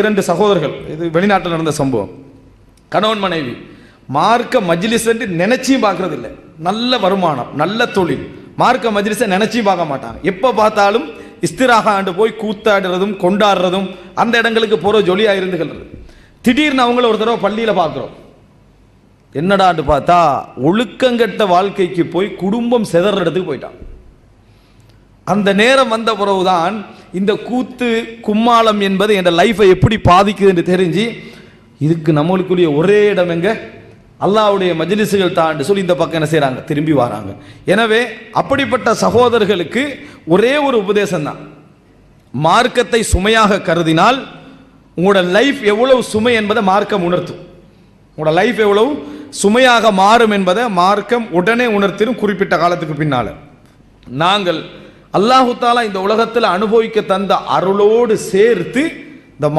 இரண்டு சகோதரர்கள். இது வெளிநாட்டில் நடந்த சம்பவம். கணவன் மனைவி. மார்க்க மஜ்லிஸ் என்று நினைச்சியும் பார்க்கறது இல்லை நல்ல வருமானம் நல்ல தொழில். மார்க்க மஜ்லிஸை நினைச்சியும் பார்க்க மாட்டாங்க. எப்போ பார்த்தாலும் இஸ்திராக ஆண்டு போய் கூத்தாடுறதும் கொண்டாடுறதும் அந்த இடங்களுக்கு போகிற ஜொலியாக இருந்துகிறது திடீர்னு அவங்கள ஒரு தடவை பள்ளியில் பார்க்குறோம். என்னடான்னு பார்த்தா ஒழுக்கங்கெட்ட வாழ்க்கைக்கு போய் குடும்பம் செதற இடத்துக்கு போயிட்டான். அந்த நேரம் வந்த பிறகுதான் இந்த கூத்து கும்மாளம் என்பது என் லைஃப்பை எப்படி பாதிக்குது என்று தெரிஞ்சு இதுக்கு நம்மளுக்குரிய ஒரே இடம் எங்க? அல்லாஹ்வுடைய மஜ்லிஸுகள் தாண்டு சொல்லி இந்த பக்கம் என்ன செய்கிறாங்க திரும்பி வராங்க. எனவே அப்படிப்பட்ட சகோதரர்களுக்கு ஒரே ஒரு உபதேசம் தான். மார்க்கத்தை சுமையாக கருதினால் உங்களோட லைஃப் எவ்வளவு சுமை என்பதை மார்க்கம் உணர்த்தும். உங்களோட லைஃப் எவ்வளவு சுமையாக மாறும் என்பதை மார்க்கம் உடனே உணர்த்திடும் குறிப்பிட்ட காலத்துக்கு பின்னால். நாங்கள் அல்லாஹு தாலா இந்த உலகத்தில் அனுபவிக்க தந்த அருளோடு சேர்த்து